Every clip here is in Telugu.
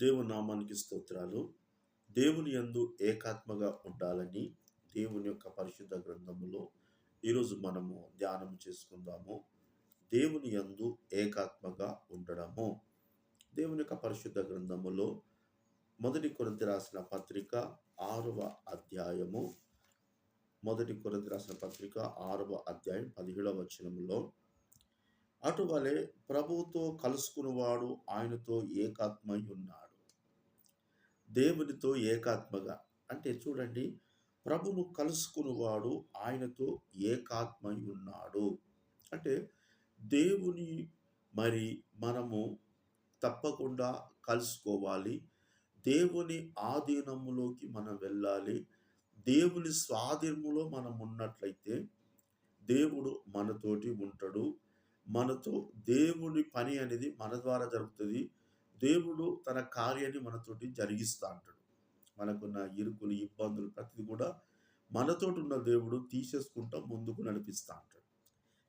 దేవుని నామానికి స్తోత్రాలు. దేవుని యందు ఏకాత్మగా ఉండాలని దేవుని యొక్క పరిశుద్ధ గ్రంథములో ఈరోజు మనము ధ్యానం చేసుకుందాము. దేవుని యందు ఏకాత్మగా ఉండడము. దేవుని యొక్క పరిశుద్ధ గ్రంథములో మొదటి కొరింథీ రాసిన పత్రిక ఆరవ అధ్యాయము. మొదటి కొరింథీ రాసిన పత్రిక ఆరవ అధ్యాయం పదిహేడవ వచనములో అటువలే ప్రభువుతో కలుసుకున్నవాడు ఆయనతో ఏకాత్మై ఉన్నాడు. దేవునితో ఏకాత్మగా. అంటే చూడండి ప్రభును కలుసుకునేవాడు ఆయనతో ఏకాత్మై ఉన్నాడు. అంటే దేవుని మరి మనము తప్పకుండా కలుసుకోవాలి. దేవుని ఆధీనములోకి మనం వెళ్ళాలి. దేవుని స్వాధీనములో మనం ఉన్నట్లయితే దేవుడు మనతోటి ఉంటాడు. మనతో దేవుని పని అనేది మన ద్వారా జరుగుతుంది. దేవుడు తన కార్యాన్ని మనతోటి జరిగిస్తా అంటాడు. మనకున్న ఇరుకులు ఇబ్బందులు ప్రతిది కూడా మనతోటి ఉన్న దేవుడు తీసేసుకుంటా ముందుకు నడిపిస్తా అంటాడు.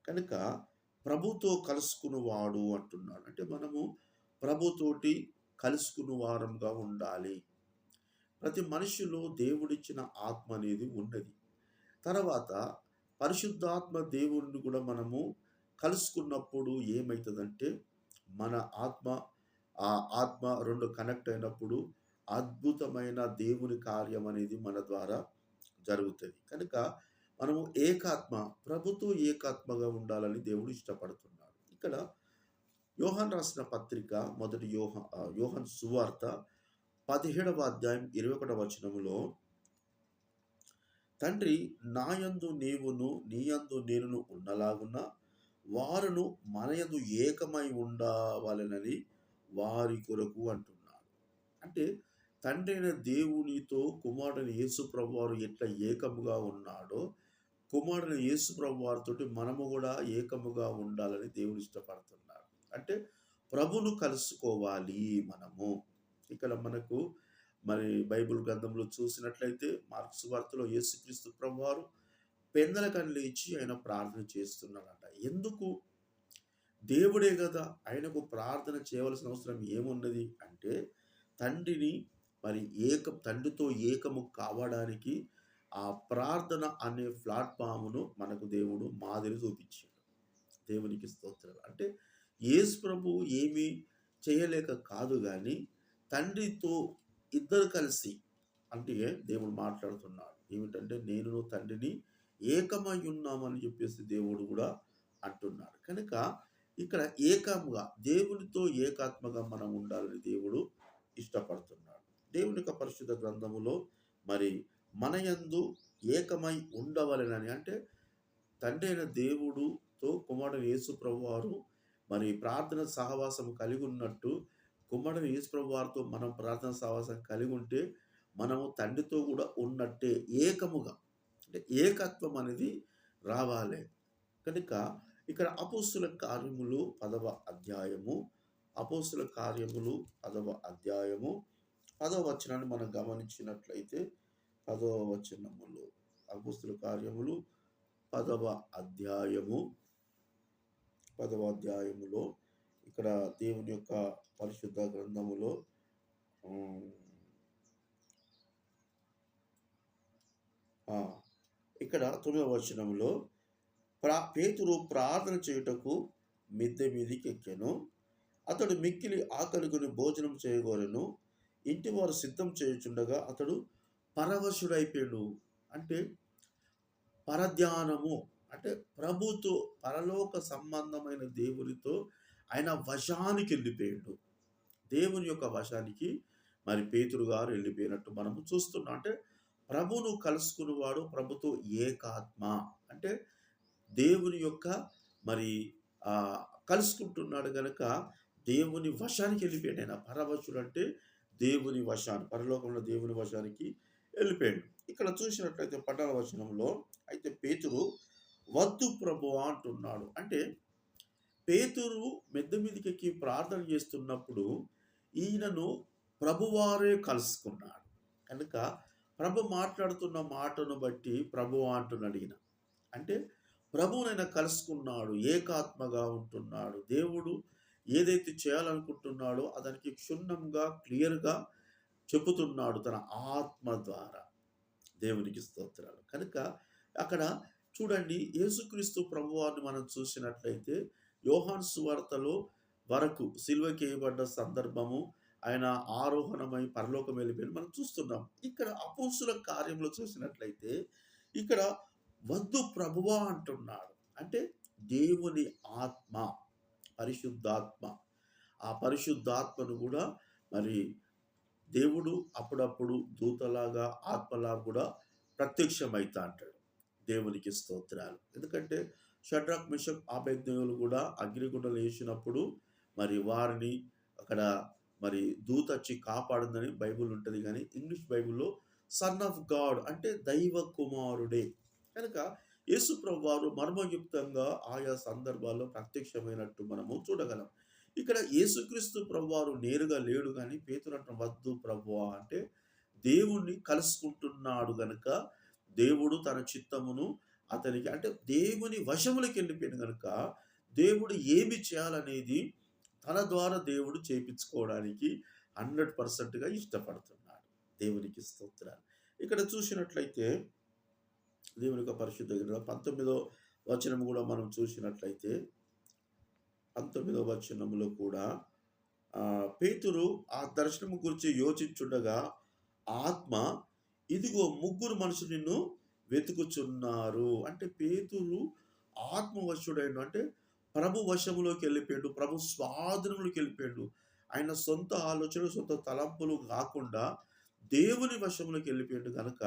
కనుక ప్రభుతో కలుసుకున్నవాడు అంటున్నాడు. అంటే మనము ప్రభుతోటి కలుసుకున్న వారంగా ఉండాలి. ప్రతి మనిషిలో దేవుడిచ్చిన ఆత్మ అనేది ఉన్నది. తర్వాత పరిశుద్ధాత్మ దేవుణ్ణి కూడా మనము కలుసుకున్నప్పుడు ఏమవుతుందంటే మన ఆత్మ ఆ ఆత్మ రెండు కనెక్ట్ అయినప్పుడు అద్భుతమైన దేవుని కార్యం అనేది మన ద్వారా జరుగుతుంది. కనుక మనము ఏకాత్మ ప్రభుతో ఏకాత్మగా ఉండాలని దేవుడు ఇష్టపడుతున్నాడు. ఇక్కడ యోహన్ రాసిన పత్రిక మొదటి యోహ యోహన్ సువార్త పదిహేడవ అధ్యాయం ఇరవై ఒకటవ వచనములో తండ్రి నాయందు నీవును నీయందు నేనును ఉన్నలాగున్న వారును మనయందు ఏకమై ఉండవాలనని వారి కొరకు అంటున్నాడు. అంటే తండ్రైన దేవునితో కుమారుని యేసుప్రభు వారు ఎట్లా ఏకముగా ఉన్నాడో కుమారుని యేసుప్రభు వారితో మనము కూడా ఏకముగా ఉండాలని దేవుడు ఇష్టపడుతున్నాడు. అంటే ప్రభును కలుసుకోవాలి మనము. ఇక్కడ మనకు మరి బైబిల్ గ్రంథంలో చూసినట్లయితే మార్క్స్ వార్తలో యేసుక్రీస్తు ప్రభువారు పెందల కళ్ళు ఇచ్చి ఆయన ప్రార్థన చేస్తున్నాడట. ఎందుకు? దేవుడే కదా ఆయనకు ప్రార్థన చేయవలసిన అవసరం ఏమున్నది? అంటే తండ్రిని మరి ఏక తండ్రితో ఏకము కావడానికి ఆ ప్రార్థన అనే ప్లాట్ఫామ్ను మనకు దేవుడు మాదిరి చూపించాడు. దేవునికి స్తోత్రం. అంటే యేసు ప్రభు ఏమీ చేయలేక కాదు కానీ తండ్రితో ఇద్దరు కలిసి అంటే దేవుడు మాట్లాడుతున్నాడు. ఏమిటంటే నేను తండ్రిని ఏకమై ఉన్నామని చెప్పేసి దేవుడు కూడా అంటున్నాడు. కనుక ఇక్కడ ఏకముగా దేవునితో ఏకాత్మగా మనం ఉండాలని దేవుడు ఇష్టపడుతున్నాడు. దేవుని యొక్క పరిశుద్ధ గ్రంథములో మరి మన యందు ఏకమై ఉండవలెనని అంటే తండ్రి అయిన దేవుడుతో కుమారుడు యేసుప్రభు వారు మరి ప్రార్థన సహవాసం కలిగి ఉన్నట్టు కుమారుడు యేసుప్రభు వారితో మనం ప్రార్థన సహవాసం కలిగి ఉంటే మనము తండ్రితో కూడా ఉన్నట్టే ఏకముగా. అంటే ఏకత్వం అనేది రావాలి. కనుక ఇక్కడ అపోస్తుల కార్యములు పదవ అధ్యాయము అపోస్తుల కార్యములు పదవ అధ్యాయము. పదవ వచనాన్ని మనం గమనించినట్లయితే పదవ వచనములు అపోస్తుల కార్యములు పదవ అధ్యాయము. పదవ అధ్యాయములో ఇక్కడ దేవుని యొక్క పరిశుద్ధ గ్రంథములో ఇక్కడ తొమ్మిదవ వచనంలో ప్రా పేతురు ప్రార్థన చేయుటకు మిద్దె మీదికి ఎక్కాను అతడు మిక్కిలి ఆకలికొని భోజనం చేయగోరెను. ఇంటి వారు సిద్ధం చేయుచుండగా అతడు పరవశుడైపోయాడు. అంటే పరధ్యానము అంటే ప్రభుతో పరలోక సంబంధమైన దేవునితో ఆయన వశానికి వెళ్ళిపోయాడు. దేవుని యొక్క వశానికి మరి పేతురు గారు వెళ్ళిపోయినట్టు మనము చూస్తున్నాం. అంటే ప్రభును కలుసుకున్నవాడు ప్రభుతో ఏకాత్మ. అంటే దేవుని యొక్క మరి కలుసుకుంటున్నాడు కనుక దేవుని వశానికి వెళ్ళిపోయాడు. ఆయన పరవశుడు అంటే దేవుని వశాన్ని పరలోకంలో దేవుని వశానికి వెళ్ళిపోయాడు. ఇక్కడ చూసినట్లయితే పట్టణ వచనంలో అయితే పేతురు వద్దు ప్రభు అంటున్నాడు. అంటే పేతురు మెద్ద మీదకి ప్రార్థన చేస్తున్నప్పుడు ఈయనను ప్రభువారే కలుసుకున్నాడు. కనుక ప్రభు మాట్లాడుతున్న మాటను బట్టి ప్రభు అంటున్నాడు ఈయన. అంటే ప్రభువునైనా కలుసుకున్నాడు ఏకాత్మగా ఉంటున్నాడు దేవుడు ఏదైతే చేయాలనుకుంటున్నాడో అతనికి క్షుణ్ణంగా క్లియర్‌గా చెబుతున్నాడు తన ఆత్మ ద్వారా. దేవునికి స్తోత్రాలు. కనుక అక్కడ చూడండి యేసుక్రీస్తు ప్రభువారిని మనం చూసినట్లయితే యోహాన్ సువార్తలో వరకు సిల్వకేయబడ్డ సందర్భము, ఆయన ఆరోహణమై పరలోకం వెళ్ళిపోయిన మనం చూస్తున్నాం. ఇక్కడ అపోసుల కార్యంలో చూసినట్లయితే ఇక్కడ వద్దు ప్రభువా అంటున్నాడు. అంటే దేవుని ఆత్మ, పరిశుద్ధాత్మ. ఆ పరిశుద్ధాత్మను కూడా మరి దేవుడు అప్పుడప్పుడు దూతలాగా, ఆత్మలాగా కూడా ప్రత్యక్షమవుతా అంటాడు. దేవునికి స్తోత్రాలు. ఎందుకంటే షడ్రాక్ మిషన్ అబేద్నెగోలు కూడా అగ్నిగుండలు వేసినప్పుడు మరి వారిని అక్కడ మరి దూతొచ్చి కాపాడిందని బైబిల్ ఉంటుంది కానీ ఇంగ్లీష్ బైబిల్‌లో సన్ ఆఫ్ గాడ్ అంటే దైవ కుమారుడే. కనుక యేసు ప్రభువారు మర్మయుక్తంగా ఆయా సందర్భాల్లో ప్రత్యక్షమైనట్టు మనము చూడగలం. ఇక్కడ యేసుక్రీస్తు ప్రభువారు నేరుగా లేడు కానీ పేతురు వద్దు ప్రభువా అంటే దేవుణ్ణి కలుసుకుంటున్నాడు గనక దేవుడు తన చిత్తమును అతనికి అంటే దేవుని వశములకి వెళ్ళిపోయిన గనక దేవుడు ఏమి చేయాలనేది తన ద్వారా దేవుడు చేపించుకోవడానికి హండ్రెడ్ పర్సెంట్గా ఇష్టపడుతున్నాడు. దేవునికి స్తోత్రాలు. ఇక్కడ చూసినట్లయితే దేవుని యొక్క పరిశుద్ధ గ్రంథం 19వ వచనం కూడా మనం చూసినట్లయితే 19వ వచనంలో కూడా పేతురు ఆ దర్శనం గురించి యోచించుండగా ఆత్మ ఇదిగో ముగ్గురు మనుషులు నిన్ను వెతుకుచున్నారు. అంటే పేతురు ఆత్మవశుడైండు. అంటే ప్రభు వశములోకెళ్ళిపోయిండు. ప్రభు స్వాధీనంలోకెళ్ళిపోయిండు. ఆయన సొంత ఆలోచనలు, సొంత తలంపులు కాకుండా దేవుని వర్షంలోకి వెళ్ళిపోయాడు కనుక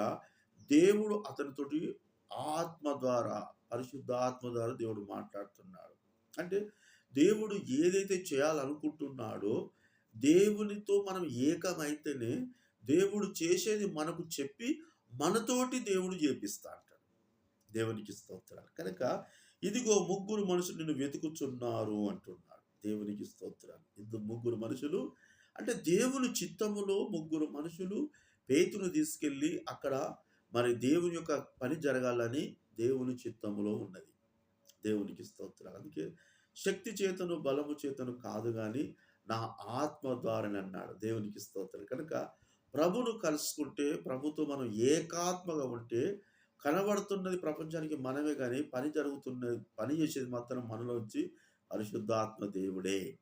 దేవుడు అతనితోటి ఆత్మ ద్వారా, పరిశుద్ధాత్మ ద్వారా దేవుడు మాట్లాడుతున్నాడు. అంటే దేవుడు ఏదైతే చేయాలనుకుంటున్నాడో దేవునితో మనం ఏకమైతేనే దేవుడు చేసేది మనకు చెప్పి మనతోటి దేవుడు చేపిస్తా అంటాడు. దేవునికి స్తోత్రాలు. కనుక ఇదిగో ముగ్గురు మనుషులు నిన్ను వెతుకుతున్నారు అంటున్నాడు. దేవునికి స్తోత్రాలు. ఇద్దరు ముగ్గురు మనుషులు అంటే దేవుని చిత్తములో ముగ్గురు మనుషులు పేతును తీసుకెళ్ళి అక్కడ మరి దేవుని యొక్క పని జరగాలని దేవుని చిత్తములో ఉన్నది. దేవునికి స్తోత్రాలు. అందుకే శక్తి చేతను, బలము చేతను కాదు కానీ నా ఆత్మ ద్వారానన్నాడు. దేవునికి స్తోత్రం. కనుక ప్రభును కలుసుకుంటే, ప్రభుతో మనం ఏకాత్మగా ఉంటే కనబడుతున్నది ప్రపంచానికి మనమే కానీ పని జరుగుతున్నది పని చేసేది మాత్రం మనలో వచ్చి పరిశుద్ధాత్మ దేవుడే.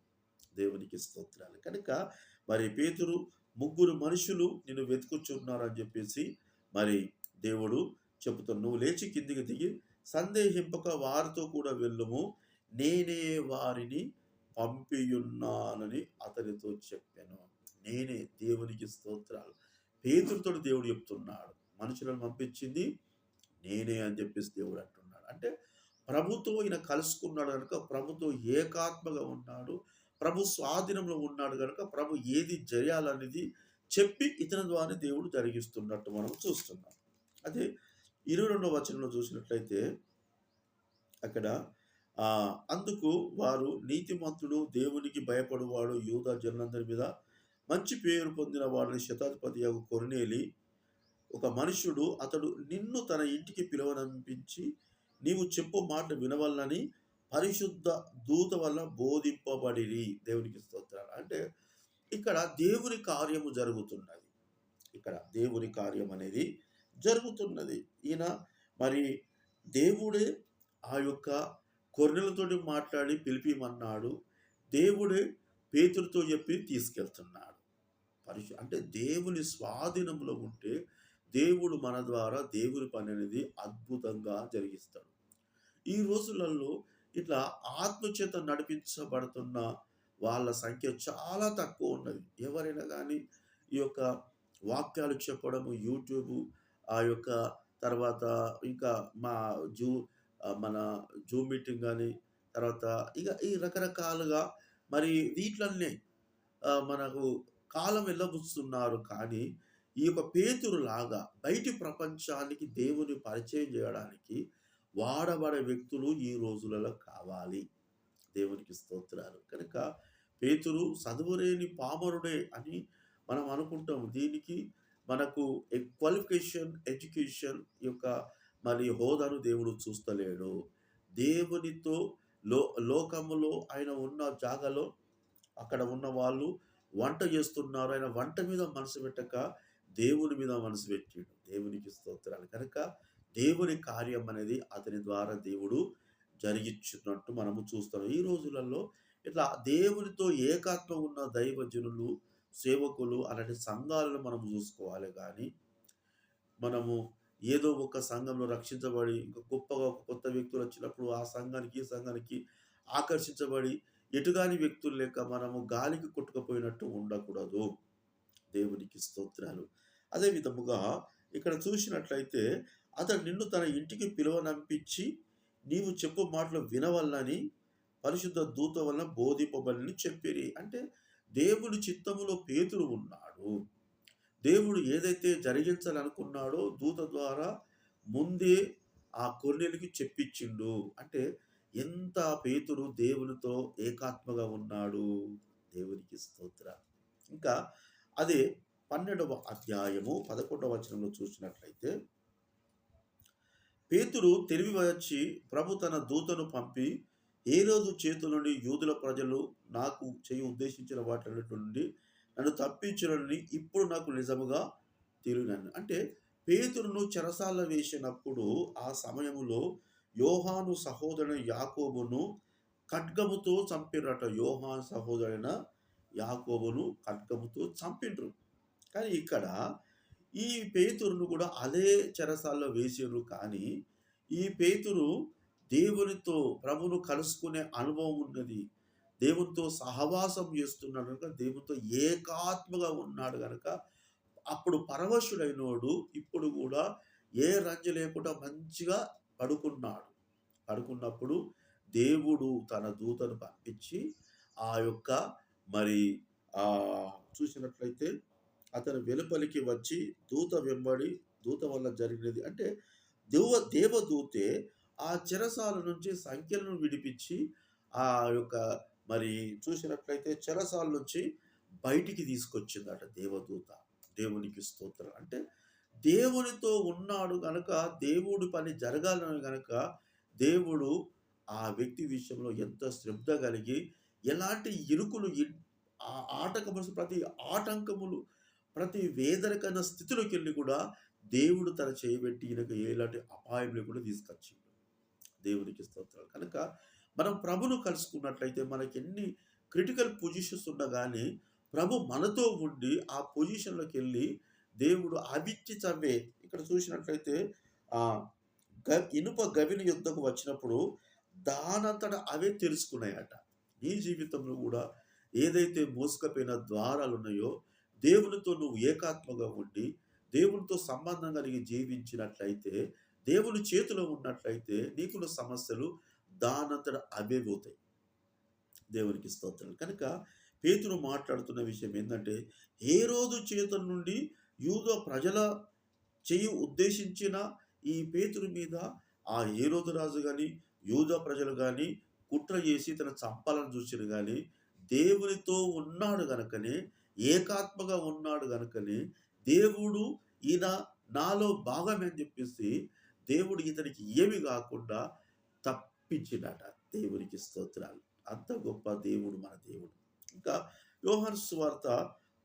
దేవునికి స్తోత్రాలు. కనుక మరి పేతురు ముగ్గురు మనుషులు నిన్ను వెతుకుచుకున్నారని చెప్పేసి మరి దేవుడు చెబుతున్నాడు. నువ్వు లేచి కిందికి దిగి సందేహింపక వారితో కూడా వెళ్ళుము. నేనే వారిని పంపియున్నానని అతనితో చెప్పాను నేనే దేవునికి స్తోత్రాలు. పేతురుతోటి దేవుడు చెప్తున్నాడు. మనుషులను పంపించింది నేనే అని చెప్పేసి దేవుడు అంటున్నాడు. అంటే ప్రభుతో ఈయన కలుసుకున్నాడు కనుక ప్రభుతో ఏకాత్మగా ఉన్నాడు. ప్రభు స్వాధీనంలో ఉన్నాడు కనుక ప్రభు ఏది జేయాలనేది చెప్పి ఇతని ద్వారా దేవుడు జరిగిస్తున్నట్టు మనం చూస్తున్నాం. అదే 22వ వచనంలో చూసినట్లయితే అక్కడ అందుకు వారు నీతిమంతుడు, దేవునికి భయపడువాడు, యూదా జనులందరి మీద మంచి పేరు పొందిన వాడిని శతాధిపతి యొక్క కొరనేలి ఒక మనుష్యుడు అతడు నిన్ను తన ఇంటికి పిలవనంపించి నీవు చెప్పు మాట వినవల్లని పరిశుద్ధ దూత వల్ల బోధింపబడిరి. దేవునికి స్తోత్రాలు. అంటే ఇక్కడ దేవుని కార్యము జరుగుతున్నది. ఇక్కడ దేవుని కార్యం అనేది జరుగుతున్నది. ఈయన మరి దేవుడే ఆ యొక్క గొర్రెలతోటి మాట్లాడి పిలిపిమన్నాడు. దేవుడే పేతుడితో చెప్పి తీసుకెళ్తున్నాడు. పరిశు అంటే దేవుని స్వాధీనంలో ఉంటే దేవుడు మన ద్వారా దేవుని పని అనేది అద్భుతంగా జరిగిస్తాడు. ఈ రోజులలో ఇట్లా ఆత్మచేత నడిపించబడుతున్న వాళ్ళ సంఖ్య చాలా తక్కువ ఉన్నది. ఎవరైనా కానీ ఈ యొక్క వాక్యాలు చెప్పడము యూట్యూబు ఆ యొక్క తర్వాత ఇంకా మా జూ మన జూమ్ మీటింగ్ కానీ తర్వాత ఇక ఈ రకరకాలుగా మరి వీటిలన్నీ మనకు కాలం వెళ్ళబుస్తున్నారు కానీ ఈ యొక్క పేతురులాగా బయటి ప్రపంచానికి దేవుని పరిచయం చేయడానికి వాడబడే వ్యక్తులు ఈ రోజులలో కావాలి. దేవునికి స్తోత్రాలు. కనుక పేతురు చదువులేని పామరుడే అని మనం అనుకుంటాం. దీనికి మనకు ఎ క్వాలిఫికేషన్, ఎడ్యుకేషన్ యొక్క మరి హోదాను దేవుడు చూస్తలేడు. దేవునితో లో లోకములో ఆయన ఉన్న జాగాలో అక్కడ ఉన్న వాళ్ళు వంట చేస్తున్నారు. ఆయన వంట మీద మనసు పెట్టక దేవుని మీద మనసు పెట్టిండు. దేవునికి స్తోత్రాలు. కనుక దేవుని కార్యం అనేది అతని ద్వారా దేవుడు జరిగిచ్చున్నట్టు మనము చూస్తాం. ఈ రోజులలో ఇట్లా దేవునితో ఏకాత్మ ఉన్న దైవజనులు, సేవకులు అలాంటి సంఘాలను మనం చూసుకోవాలి కానీ మనము ఏదో ఒక సంఘంలో రక్షించబడి ఇంకా గొప్పగా ఒక కొత్త వ్యక్తులు వచ్చినప్పుడు ఆ సంఘానికి, ఈ సంఘానికి ఆకర్షించబడి ఎటుగాని వ్యక్తులు లేక మనము గాలికి కొట్టుకుపోయినట్టు ఉండకూడదు. దేవునికి స్తోత్రాలు. అదే విధముగా ఇక్కడ చూసినట్లయితే అతడు నిన్ను తన ఇంటికి పిలువనంపించి నీవు చెప్పు మాటలు వినవల్లని పరిశుద్ధ దూత వలన బోధింపబడినని చెప్పిరి. అంటే దేవుని చిత్తములో పేతురు ఉన్నాడు. దేవుడు ఏదైతే జరిగించాలనుకున్నాడో దూత ద్వారా ముందే ఆ కొన్నెలికి చెప్పించిండు. అంటే ఎంత పేతుడు దేవునితో ఏకాత్మగా ఉన్నాడు. దేవునికి స్తోత్ర ఇంకా అదే 12వ అధ్యాయము 11వ వచనంలో చూసినట్లయితే పేతురు తెలివి వచ్చి ప్రభు తన దూతను పంపి హేరోదు చేతుల నుండి యూదుల ప్రజలు నాకు చేయ ఉద్దేశించిన వాటి నుండి నన్ను తప్పించడని ఇప్పుడు నాకు నిజముగా తెలియనన్ను. అంటే పేతురును చెరసాల వేసినప్పుడు ఆ సమయంలో యోహాను సహోదరుని యాకోబును ఖడ్గముతో చంపిర్రట. యోహాను సహోదరైన యాకోబును ఖడ్గముతో చంపిండ్రు. కానీ ఇక్కడ ఈ పేతురును కూడా అదే చెరసాలలో వేసిర్రు కానీ, ఈ పేతురు దేవునితో ప్రభును కలుసుకునే అనుభవం ఉన్నది. దేవునితో సహవాసం చేస్తున్నాడు కనుక దేవునితో ఏకాత్మగా ఉన్నాడు కనుక అప్పుడు పరవశుడైనోడు ఇప్పుడు కూడా ఏ రంజు లేకుండా మంచిగా పడుకున్నాడు. పడుకున్నప్పుడు దేవుడు తన దూతను పంపించి ఆ యొక్క మరి ఆ చూసినట్లయితే అతను వెలుపలికి వచ్చి దూత వెంబడి దూత వల్ల జరిగినది అంటే దేవ దేవదూతే ఆ చెరసాల నుంచి సంఖ్యలను విడిపించి ఆ యొక్క మరి చూసినట్లయితే చెరసాల నుంచి బయటికి తీసుకొచ్చిందట దేవదూత. దేవునికి స్తోత్రం. అంటే దేవునితో ఉన్నాడు గనక దేవుడి పని జరగాలని గనక దేవుడు ఆ వ్యక్తి విషయంలో ఎంత శ్రద్ధ కలిగి ఎలాంటి ఇరుకులు ఆ ఆటంకములు ప్రతి ఆటంకములు ప్రతి వేదనకరమైన స్థితిలోకెళ్ళి కూడా దేవుడు తన చేయబెట్టి ఈయనకు ఎలాంటి అపాయం లేకుండా తీసుకొచ్చింది దేవునికి స్తోత్రాలు. కనుక మనం ప్రభును కలుసుకున్నట్లయితే మనకి ఎన్ని క్రిటికల్ పొజిషన్స్ ఉన్నా కానీ ప్రభు మనతో ఉండి ఆ పొజిషన్లోకి వెళ్ళి దేవుడు అవిచ్చి చవ్వే ఇక్కడ చూసినట్లయితే గ ఇనుప గవిని యుద్ధకు వచ్చినప్పుడు దానంతట అవే తెలుసుకున్నాయట నీ జీవితంలో కూడా ఏదైతే మోసుకుపోయిన ద్వారాలు ఉన్నాయో దేవునితో నువ్వు ఏకాత్మగా ఉండి, దేవునితో సంబంధం కలిగి జీవించినట్లయితే, దేవుని చేతిలో ఉన్నట్లయితే నీకున్న సమస్యలు దానంతట అవే పోతాయి. దేవునికి స్తోత్రాలు. కనుక పేతురు మాట్లాడుతున్న విషయం ఏంటంటే ఏ రోజు చేతుల నుండి యూద ప్రజల చెయ్యి ఉద్దేశించిన ఈ పేతురు మీద ఆ హేరోదు రాజు కానీ యూదా ప్రజలు కానీ కుట్ర చేసి తన చంపాలని చూసిన కానీ దేవునితో ఉన్నాడు గనకనే, ఏకాత్మగా ఉన్నాడు గనకనే, దేవుడు ఈయన నాలో భాగమే అని చెప్పేసి దేవుడు ఇతనికి ఏమి కాకుండా తప్పించినట దేవునికి స్తోత్రాలు. అంత గొప్ప దేవుడు మన దేవుడు. ఇంకా యోహన్ సువార్త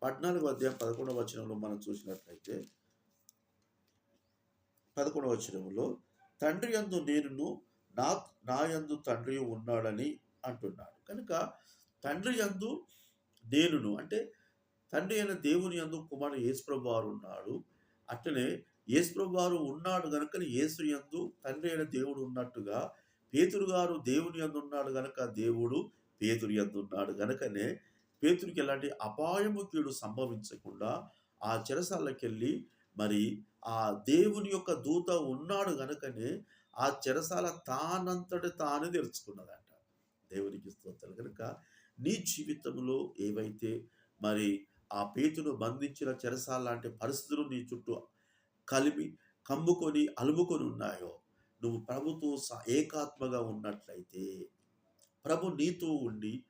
14వ అధ్యాయం 11వ వచనంలో మనం చూసినట్లయితే 11వ వచనంలో తండ్రి యందు నేనును నా నా యందు తండ్రి ఉన్నాడని అంటున్నాడు. కనుక తండ్రి యందు నేనును అంటే తండ్రి అయిన దేవుని యందు కుమారుడు యేసుప్రభు వారు ఉన్నాడు. అట్లనే యేసుప్రభు వారు ఉన్నాడు గనుక యేసు యందు తండ్రి అయిన దేవుడు ఉన్నట్టుగా పేతురు గారు దేవుని యందు ఉన్నాడు గనక దేవుడు పేతురు యందు ఉన్నాడు గనకనే పేతురికి ఎలాంటి అపాయము కీడు సంభవించకుండా ఆ చెరసాలకెళ్ళి మరి ఆ దేవుని యొక్క దూత ఉన్నాడు గనుకనే ఆ చెరసాల తానంతట తానే తెరుచుకున్నదంట. దేవునికి స్తోత్రాలు. కనుక నీ జీవితంలో ఏవైతే మరి ఆ పేతును బంధించిన చెరసాల లాంటి పరిస్థితులు నీ చుట్టూ కలిమి కమ్ముకొని, అలుముకొని ఉన్నాయో, నువ్వు ప్రభుతో స ఏకాత్మగా ఉన్నట్లయితే, ప్రభు నీతో ఉండి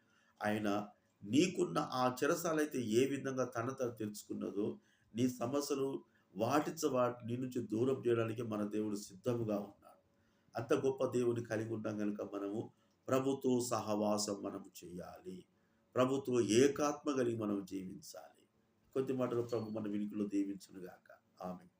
ఆయన నీకున్న ఆ చెరసాలైతే ఏ విధంగా తన తను నీ సమస్యలు వాటిచ్చ వాటి నీ నుంచి దూరం చేయడానికి మన దేవుడు సిద్ధముగా ఉన్నాడు. అంత గొప్ప దేవుని కలిగి ఉన్నాం కనుక మనము ప్రభుతో సహవాసం మనము చేయాలి. ప్రభుత్వం ఏకాత్మ కలిగి మనం జీవించాలి కొద్ది మాటలు ప్రభు మన వినికిలో దీవించునుగాక ఆమె